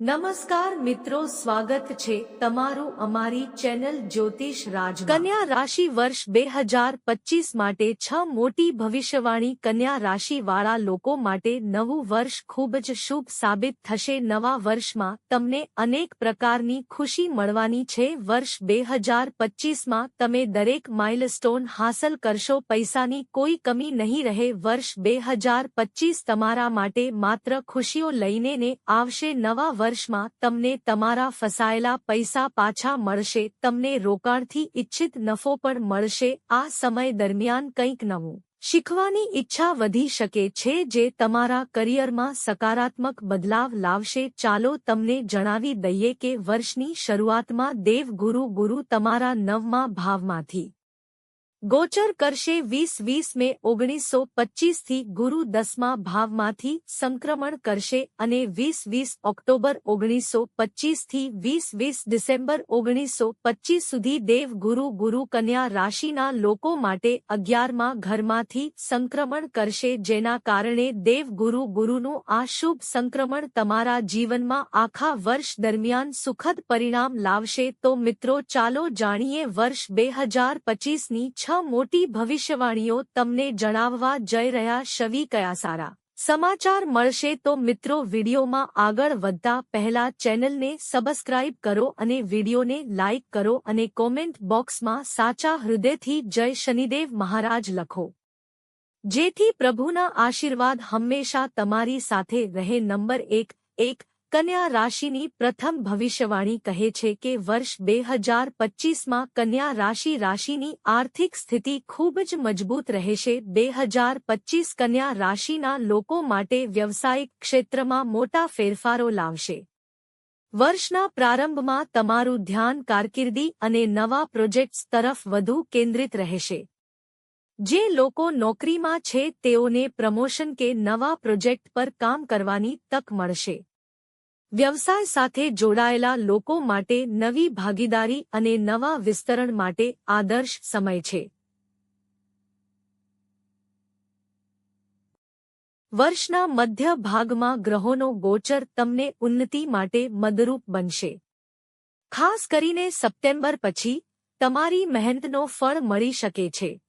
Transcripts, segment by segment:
નમસ્કાર મિત્રો, સ્વાગત છે તમારું અમારી ચેનલ જ્યોતિષ રાજ કન્યા રાશિ વર્ષ બે હજાર પચીસ માટે છ મોટી ભવિષ્યવાણી કન્યા રાશિ વાળા લોકો માટે નવું વર્ષ ખૂબ જ શુભ સાબિત થશે. નવા વર્ષમાં તમને અનેક પ્રકારની ખુશી મળવાની છે. વર્ષ બે હજાર પચીસમાં તમે દરેક માઇલસ્ટોન હાંસલ કરશો. પૈસાની કોઈ કમી નહીં રહે. વર્ષ બે હજાર પચીસ તમારા માટે માત્ર ખુશીઓ લઈને આવશે. નવા વર્ષમાં તમને તમારા ફસાયેલા પૈસા પાછા મળશે, તમને રોકાણથી ઇચ્છિત નફો પણ મળશે, આ સમય દરમિયાન કંઈક નવું શીખવાની ઈચ્છા વધી શકે છે જે તમારા કરિયરમાં સકારાત્મક બદલાવ લાવશે. ચાલો તમને જણાવી દઈએ કે વર્ષની શરૂઆતમાં દેવગુરુ ગુરુ તમારા નવમા ભાવમાંથી ગોચર કરશે વીસ વીસ મે ઓગણીસો પચ્ચીસથી ગુરુ દસમા ભાવમાંથી સંક્રમણ કરશે અને વીસ વીસ ઓક્ટોબર ઓગણીસો પચ્ચીસથી વીસ વીસ ડિસેમ્બર ઓગણીસો પચ્ચીસ સુધી દેવ ગુરુ ગુરુ કન્યા રાશિના લોકો માટે અગિયારમાં ઘરમાંથી સંક્રમણ કરશે જેના કારણે દેવ ગુરુ ગુરુનું આ શુભ સંક્રમણ તમારા જીવનમાં આખા વર્ષ દરમિયાન સુખદ પરિણામ લાવશે. તો મિત્રો ચાલો જાણીએ વર્ષ બે હજાર પચીસની છ મોટી ભવિષ્યવાણીઓ તમને જણાવવા જઈ રહ્યા શવી કયા સારા સમાચાર મળશે તો મિત્રો વિડીયોમાં આગળ વધતા પહેલા ચેનલને સબસ્ક્રાઇબ કરો અને વિડીયોને લાઇક કરો અને કોમેન્ટ બોક્સમાં સાચા હૃદયથી જય શનિદેવ મહારાજ લખો. જેથી પ્રભુના આશીર્વાદ હંમેશા તમારી સાથે રહે. નંબર એક એક કન્યા રાશિની પ્રથમ ભવિષ્યવાણી કહે છે કે વર્ષ બે હજાર પચીસમાં કન્યા રાશિ રાશિની આર્થિક સ્થિતિ ખૂબ જ મજબૂત રહેશે. બે હજાર પચીસ કન્યા રાશિના લોકો માટે વ્યવસાયિક ક્ષેત્રમાં મોટા ફેરફારો લાવશે. વર્ષના પ્રારંભમાં તમારું ધ્યાન કારકિર્દી અને નવા પ્રોજેક્ટ્સ તરફ વધુ કેન્દ્રિત રહેશે. જે લોકો નોકરીમાં છે તેઓને પ્રમોશન કે નવા પ્રોજેક્ટ પર કામ કરવાની તક મળશે. વ્યવસાય સાથે જોડાયેલા લોકો માટે નવી ભાગીદારી અને નવા વિસ્તરણ માટે આદર્શ સમય છે. વર્ષના મધ્ય ભાગમાં ગ્રહોનો ગોચર તમને ઉન્નતિ માટે મદરૂપ બનશે. ખાસ કરીને સપ્ટેમ્બર પછી તમારી મહેનતનો ફળ મળી શકે છે.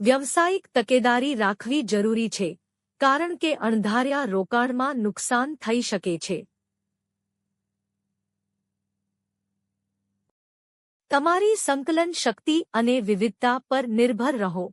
વ્યવસાયિક તકેદારી રાખવી જરૂરી છે. કારણ કે અણધાર્યા રોકાણમાં નુકસાન થઈ શકે છે. તમારી સંકલન શક્તિ અને વિવિધતા પર નિર્ભર રહો.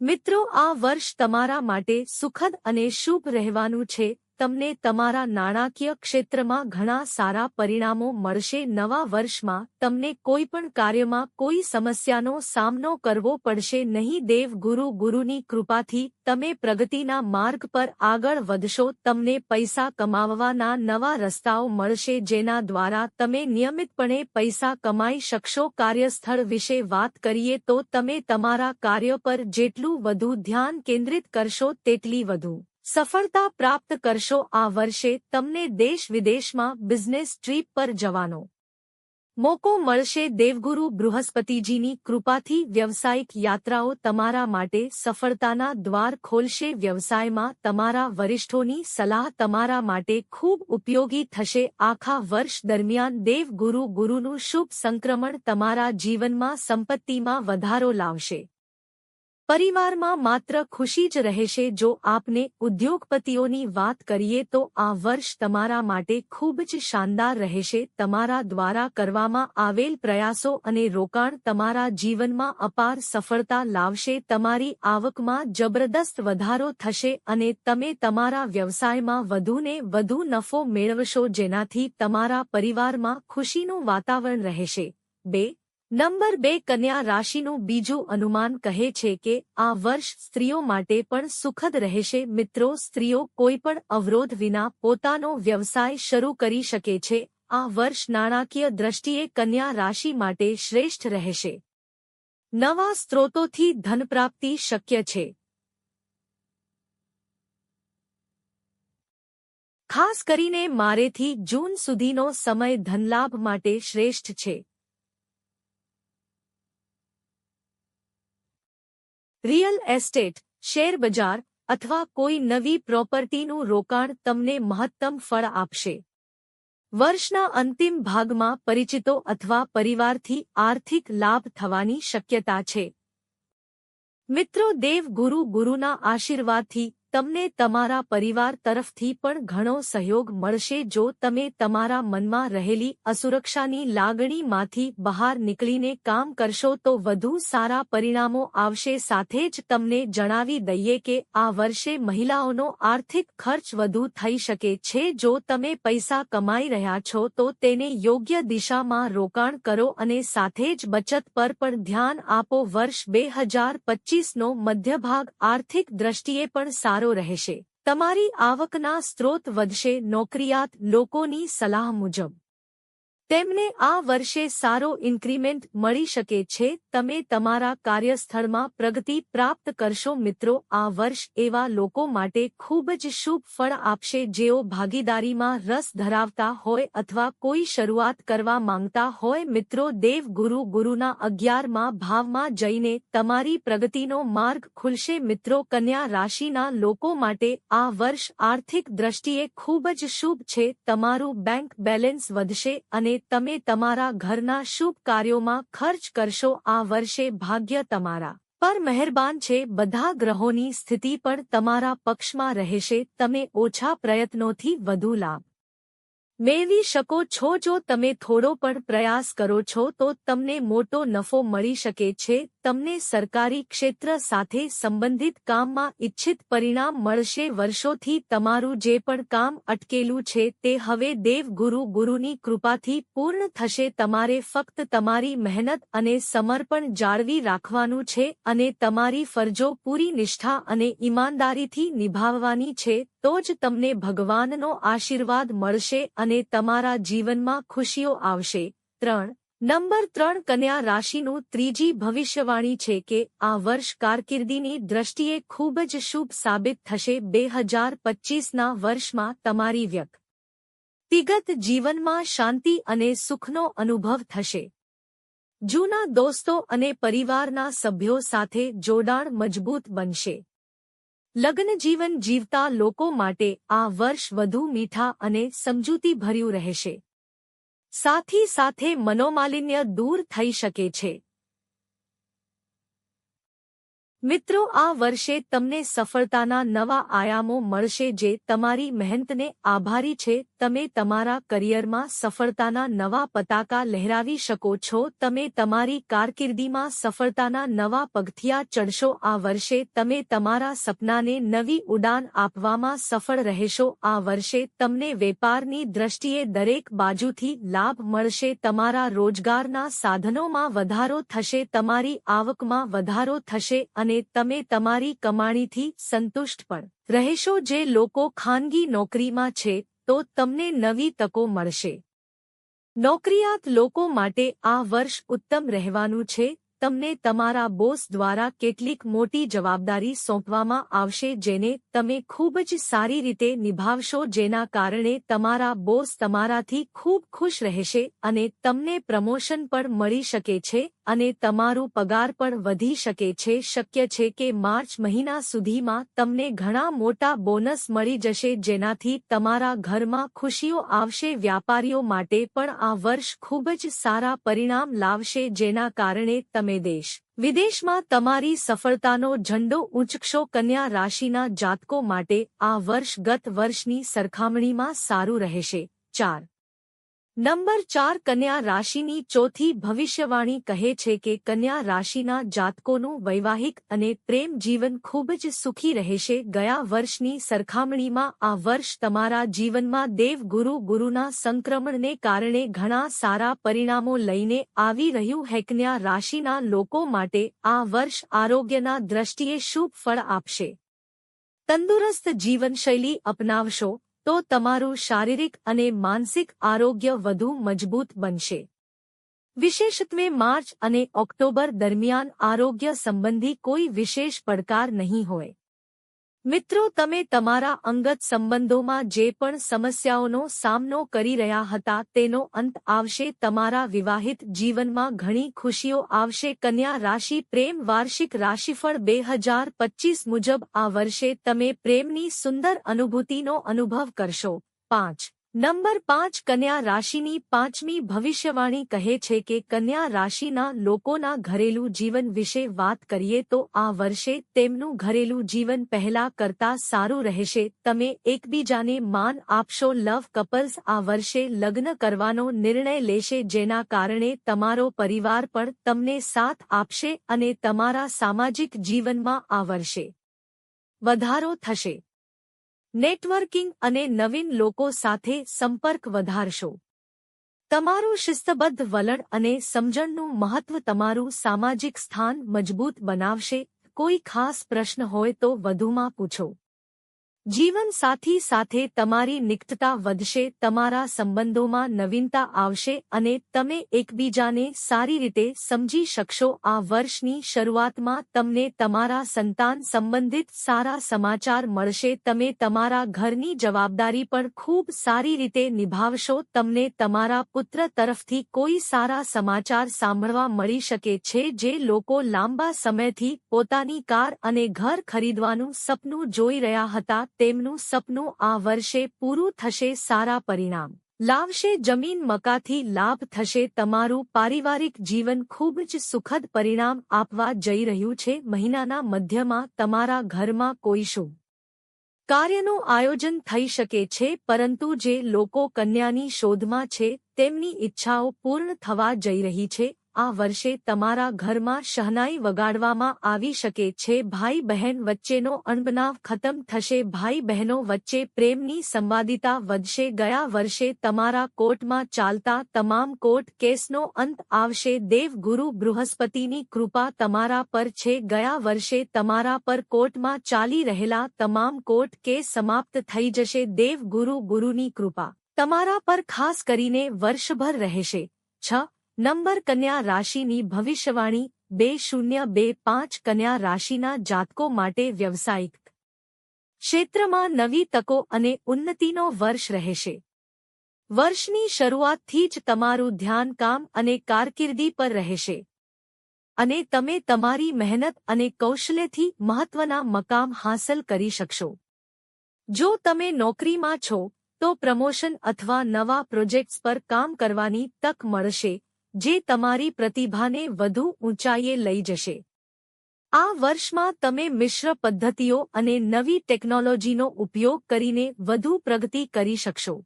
મિત્રો, આ વર્ષ તમારા માટે સુખદ અને શુભ રહેવાનું છે. તમને તમારા નાણાકીય ક્ષેત્રમાં ઘણા સારા પરિણામો મળશે. નવા વર્ષમાં તમને કોઈ પણ કાર્યમાં કોઈ સમસ્યાનો સામનો કરવો પડશે. નહીં દેવ ગુરુ ગુરુની કૃપાથી તમે પ્રગતિના માર્ગ પર આગળ વધશો. તમને પૈસા કમાવવાના નવા રસ્તાઓ મળશે, જેના દ્વારા તમે નિયમિતપણે પૈસા કમાઈ શકશો. કાર્યસ્થળ વિશે વાત કરીએ તો તમે તમારા કાર્ય પર જેટલું વધુ ધ્યાન કેન્દ્રિત કરશો, તેટલી વધુ. સફળતા પ્રાપ્ત કરશો આ વર્ષે તમને દેશ વિદેશમાં બિઝનેસ ટ્રીપ પર જવાનો મોકો મળશે. દેવગુરુ બૃહસ્પતિજીની કૃપાથી વ્યવસાયિક યાત્રાઓ તમારા માટે સફળતાના દ્વાર ખોલશે. વ્યવસાયમાં તમારા વરિષ્ઠોની સલાહ તમારા માટે ખૂબ ઉપયોગી થશે. આખા વર્ષ દરમિયાન દેવગુરુ ગુરુનું શુભ સંક્રમણ તમારા જીવનમાં સંપત્તિમાં વધારો લાવશે. પરિવારમાં માત્ર ખુશી જ રહેશે જો આપને ઉદ્યોગપતિઓની વાત કરીએ તો આ વર્ષ તમારા માટે ખૂબ જ શાનદાર રહેશે. તમારા દ્વારા કરવામાં આવેલ પ્રયાસો અને રોકાણ તમારા જીવનમાં અપાર સફળતા લાવશે. તમારી આવકમાં જબરદસ્ત વધારો થશે અને તમે તમારા વ્યવસાયમાં વધુને વધુ નફો મેળવશો જેનાથી તમારા પરિવારમાં ખુશીનું વાતાવરણ રહેશે. બે નંબર બે કન્યા રાશિનું બીજું અનુમાન કહે છે કે આ વર્ષ સ્ત્રીઓ માટે પણ સુખદ રહેશે. મિત્રો, સ્ત્રીઓ કોઈપણ અવરોધ વિના પોતાનો વ્યવસાય શરૂ કરી શકે છે. આ વર્ષ નાણાકીય દ્રષ્ટિએ કન્યા રાશિ માટે શ્રેષ્ઠ રહેશે. નવા સ્ત્રોતોથી ધનપ્રાપ્તિ શક્ય છે. ખાસ કરીને મારેથી જૂન સુધીનો સમય ધનલાભ માટે શ્રેષ્ઠ છે. રિયલ એસ્ટેટ, શેર બજાર અથવા કોઈ નવી પ્રોપર્ટીનું રોકાણ તમને મહત્તમ ફળ આપશે. વર્ષના અંતિમ ભાગમાં પરિચિતો અથવા પરિવારથી આર્થિક લાભ થવાની શક્યતા છે. મિત્રો દેવ ગુરુ ગુરુના આશીર્વાદથી તમને તમારા પરિવાર તરફથી પણ ઘણો સહયોગ મળશે જો તમે તમારા મનમાં રહેલી અસુરક્ષાની લાગણીમાંથી બહાર નીકળીને કામ કરશો તો વધુ સારા પરિણામો આવશે. સાથે જ તમને જણાવી દઈએ કે આ વર્ષે મહિલાઓનો આર્થિક ખર્ચ વધુ થઈ શકે છે. જો તમે પૈસા કમાઈ રહ્યા છો તો તેને યોગ્ય દિશામાં રોકાણ કરો અને સાથે જ બચત પર પણ ધ્યાન આપો. વર્ષ બે હજાર પચીસનો મધ્યભાગ આર્થિક દ્રષ્ટિએ પણ સારો સારો રહેશે. તમારી આવકના સ્ત્રોત વધશે નોકરિયાત લોકોની સલાહ મુજબ. તેમને આ વર્ષે સારો ઇન્ક્રીમેન્ટ મળી શકે છે. તમે તમારા કાર્યસ્થળમાં પ્રગતિ પ્રાપ્ત કરશો. મિત્રો, આ વર્ષ એવા લોકો માટે ખૂબ જ શુભ ફળ આપશે જેઓ ભાગીદારીમાં રસ ધરાવતા હોય અથવા કોઈ શરૂઆત કરવા માંગતા હોય. મિત્રો દેવ ગુરુ ગુરુના અગિયારમાં ભાવમાં જઈને તમારી પ્રગતિનો માર્ગ ખુલશે. મિત્રો, કન્યા રાશિના લોકો માટે આ વર્ષ આર્થિક દ્રષ્ટિએ ખૂબ જ શુભ છે. તમારું બેંક બેલેન્સ વધશે અને તમે તમારા ઘરના શુભ કાર્યોમાં ખર્ચ કરશો આ વર્ષે ભાગ્ય તમારા. પર મહેરબાન છે બધા ગ્રહોની સ્થિતિ પણ તમારા પક્ષમાં રહેશે, તમે ઓછા પ્રયત્નોથી વધુ લાભ. મેળવી શકો છો જો તમે થોડો પણ પ્રયાસ કરો છો તો તમને મોટો નફો મળી શકે છે, તમને સરકારી ક્ષેત્ર સાથે સંબંધિત કામમાં ઇચ્છિત પરિણામ મળશે. વર્ષોથી તમારું જે પણ કામ અટકેલું છે તે હવે દેવગુરુ ગુરુની કૃપાથી પૂર્ણ થશે. તમારે ફક્ત તમારી મહેનત અને સમર્પણ જાળવી રાખવાનું છે અને તમારી ફરજો પૂરી નિષ્ઠા અને ઈમાનદારીથી નિભાવવાની છે. તો જ તમને ભગવાનનો આશીર્વાદ મળશે અને તમારા જીવનમાં ખુશીઓ આવશે. ત્રણ. નંબર ત્રણ કન્યા રાશિનું ત્રીજી ભવિષ્યવાણી છે કે આ વર્ષ કારકિર્દીની દ્રષ્ટિએ ખૂબ જ શુભ સાબિત થશે બે હજાર પચીસના વર્ષમાં તમારી વ્યક્તિગત જીવનમાં શાંતિ અને સુખનો અનુભવ થશે. જૂના દોસ્તો અને પરિવારના સભ્યો સાથે જોડાણ મજબૂત બનશે. લગ્ન જીવન જીવતા લોકો માટે આ વર્ષ વધુ મીઠા અને સમજૂતીભર્યું રહેશે. સાથી સાથે મનોમાલિન્ય દૂર થઈ શકે છે. મિત્રો, આ વર્ષે તમને સફળતાના નવા આયામો મળશે જે તમારી મહેનતને આભારી છે. તમે તમારા કરિયરમાં સફળતાના નવા પતાકા લહેરાવી શકો છો. તમે તમારી કારકિર્દીમાં સફળતાના નવા પગથિયા ચડશો. આ વર્ષે તમે તમારા સપનાને નવી ઉડાન આપવામાં સફળ રહેશો. આ વર્ષે તમને વેપારની દ્રષ્ટિએ દરેક બાજુથી લાભ મળશે. તમારા રોજગારના સાધનોમાં વધારો થશે. તમારી આવકમાં વધારો થશે અને અને તમે તમારી કમાણીથી સંતુષ્ટ પણ. રહેશો જે લોકો ખાનગી નોકરીમાં છે, તો તમને નવી તકો મળશે. નોકરિયાત લોકો માટે આ વર્ષ ઉત્તમ રહેવાનું છે, તમને તમારા બોસ દ્વારા કેટલીક મોટી જવાબદારી સોંપવામાં આવશે જેને તમે ખૂબ જ સારી રીતે નિભાવશો જેના કારણે તમારા બોસ તમારાથી ખૂબ ખુશ રહેશે અને તમને પ્રમોશન પણ મળી શકે છે અને તમારું પગાર પણ વધી શકે છે. શક્ય છે કે માર્ચ મહિના સુધીમાં તમને ઘણા મોટા બોનસ મળી જશે, જેનાથી તમારા ઘરમાં ખુશીઓ આવશે. વ્યાપારીઓ માટે પણ આ વર્ષ ખૂબ જ સારા પરિણામ લાવશે, જેના કારણે તમે દેશ વિદેશમાં તમારી સફળતાનો ઝંડો ઊંચકશો. કન્યા રાશિના જાતકો માટે આ વર્ષ ગત વર્ષની સરખામણીમાં સારું રહેશે. ચાર નંબર ચાર કન્યા રાશિની ચોથી ભવિષ્યવાણી કહે છે કે કન્યા રાશિના જાતકોનું વૈવાહિક અને પ્રેમ જીવન ખૂબ જ સુખી રહેશે. ગયા વર્ષની સરખામણીમાં આ વર્ષ તમારા જીવનમાં દેવ ગુરુ ગુરુના સંક્રમણને કારણે ઘણા સારા પરિણામો લઈને આવી રહ્યું હે. કન્યા રાશિના લોકો માટે આ વર્ષ આરોગ્યના દ્રષ્ટિએ શુભ ફળ આપશે. તંદુરસ્ત જીવનશૈલી અપનાવશો. તો તમારું શારીરિક અને માનસિક આરોગ્ય વધુ મજબૂત બનશે. વિશેષત્વે માર્ચ અને ઓક્ટોબર દરમિયાન આરોગ્ય સંબંધી કોઈ વિશેષ પડકાર નહીં હોય. મિત્રો, તમે તમારા અંગત સંબંધોમાં જે પણ સમસ્યાઓનો સામનો કરી રહ્યા હતા, તેનો અંત આવશે. તમારા વિવાહિત જીવનમાં ઘણી ખુશીઓ આવશે. કન્યા રાશિ પ્રેમ વાર્ષિક રાશિફળ બે હજાર પચીસ મુજબ આ વર્ષે તમે પ્રેમની સુંદર અનુભૂતિનો અનુભવ કરશો. પાંચ નંબર પાંચ કન્યા રાશિની પાંચમી ભવિષ્યવાણી કહે છે કે કન્યા રાશિના લોકોના ઘરેલું જીવન વિશે વાત કરીએ તો આ વર્ષે તેમનું ઘરેલું જીવન પહેલા કરતા સારું રહેશે. તમે એકબીજાને માન આપશો, લવ કપલ્સ આ વર્ષે લગ્ન કરવાનો નિર્ણય લેશે, જેના કારણે તમારો પરિવાર પણ તમને સાથ આપશે અને તમારા સામાજિક જીવનમાં આ વર્ષે વધારો થશે. નેટવર્કિંગ અને નવીન લોકો સાથે સંપર્ક વધારશો. તમારું શિસ્તબદ્ધ વલણ અને સમજણનું મહત્વ તમારું સામાજિક સ્થાન મજબૂત બનાવશે. કોઈ ખાસ પ્રશ્ન હોય તો વધુમાં પૂછો. જીવન સાથી સાથે તમારી નિકટતા વધશે, તમારા સંબંધોમાં નવીનતા આવશે અને તમે એકબીજાને સારી રીતે સમજી શકશો. આ વર્ષની શરૂઆતમાં તમને તમારા સંતાન સંબંધિત સારા સમાચાર મળશે. તમે તમારા ઘરની જવાબદારી પણ ખૂબ સારી રીતે નિભાવશો. તમને તમારા પુત્ર તરફથી કોઈ સારા સમાચાર સાંભળવા મળી શકે છે જે લોકો લાંબા સમયથી પોતાની કાર અને ઘર ખરીદવાનું સપનું જોઈ રહ્યા હતા. તેમનું સપનું આ વર્ષે પૂરું થશે સારા પરિણામ. લાવશે જમીન મકાથી લાભ થશે, તમારું પારિવારિક જીવન ખૂબ જ સુખદ પરિણામ આપવા જઈ રહ્યું છે. મહિનાના મધ્યમાં તમારા ઘરમાં કોઈ શું કાર્યનું આયોજન થઈ શકે છે, પરંતુ જે લોકો કન્યાની શોધમાં છે, તેમની ઈચ્છાઓ પૂર્ણ થવા જઈ રહી છે. આ વર્ષે તમારા ઘરમાં શહનાઈ વગાડવામાં આવી શકે છે. ભાઈ બહેન વચ્ચેનો અણબનાવ ખતમ થશે. ભાઈ બહેનો વચ્ચે પ્રેમની સંવાદિતા વધશે. ગયા વર્ષે તમારા કોર્ટમાં ચાલતા તમામ કોર્ટ કેસનો અંત આવશે. દેવગુરુ બૃહસ્પતિની કૃપા તમારા પર છે. ગયા વર્ષે તમારા પર કોર્ટમાં ચાલી રહેલા તમામ કોર્ટ કેસ સમાપ્ત થઈ જશે. દેવગુરુ ગુરુની કૃપા તમારા પર ખાસ કરીને વર્ષભર રહેશે. છ નંબર કન્યા રાશિની ભવિષ્યવાણી, બે શૂન્ય બે પાંચ કન્યા રાશિના જાતકો માટે વ્યવસાયિક. ક્ષેત્રમાં નવી તકો અને ઉન્નતિનો વર્ષ રહેશે. વર્ષની શરૂઆતથી જ તમારું ધ્યાન કામ અને કારકિર્દી પર રહેશે. અને તમે તમારી મહેનત અને કૌશલ્યથી મહત્વના મકામ હાંસલ કરી શકશો. જો તમે નોકરીમાં છો, તો પ્રમોશન અથવા નવા પ્રોજેક્ટ્સ પર કામ કરવાની તક મળશે જે તમારી પ્રતિભાને વધુ ઊંચાઈએ લઈ જશે. આ વર્ષમાં તમે મિશ્ર પદ્ધતિઓ અને નવી ટેકનોલોજીનો ઉપયોગ કરીને વધુ પ્રગતિ કરી શકશો.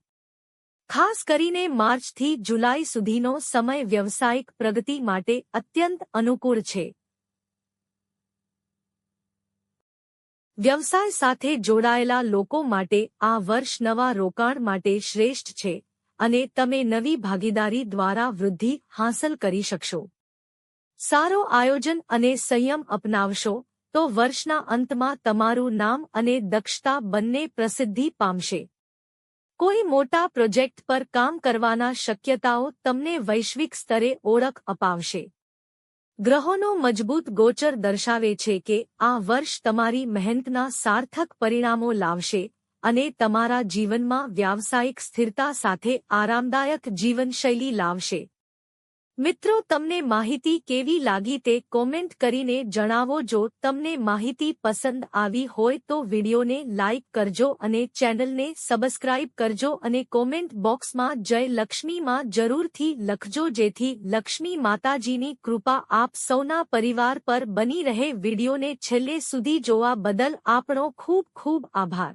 ખાસ કરીને માર્ચથી જુલાઈ સુધીનો સમય વ્યવસાયિક પ્રગતિ માટે અત્યંત અનુકૂળ છે. વ્યવસાય સાથે જોડાયેલા લોકો માટે આ વર્ષ નવા રોકાણ માટે શ્રેષ્ઠ છે. અને તમે નવી ભાગીદારી દ્વારા વૃદ્ધિ હાંસલ કરી શકશો. સારો આયોજન અને સંયમ અપનાવશો, તો વર્ષના અંતમાં તમારું નામ અને દક્ષતા બંને પ્રસિદ્ધિ પામશે. કોઈ મોટા પ્રોજેક્ટ પર કામ કરવાના શક્યતાઓ તમને વૈશ્વિક સ્તરે ઓળખ અપાવશે. ગ્રહોનો મજબૂત ગોચર દર્શાવે છે કે આ વર્ષ તમારી મહેનતના સાર્થક પરિણામો લાવશે અને તમારા જીવનમાં વ્યાવસાયિક સ્થિરતા સાથે આરામદાયક જીવનશૈલી લાવશે. મિત્રો, તમને માહિતી કેવી લાગી તે કોમેન્ટ કરીને જણાવો. જો તમને માહિતી પસંદ આવી હોય તો વિડીયોને લાઇક કરજો અને ચેનલને સબસ્ક્રાઇબ કરજો અને કોમેન્ટ બોક્સમાં જય લક્ષ્મીમાં જરૂરથી લખજો, જેથી લક્ષ્મી માતાજીની કૃપા આપ સૌના પરિવાર પર બની રહે. વિડીયોને છેલ્લે સુધી જોવા બદલ આપણો ખૂબ ખૂબ આભાર.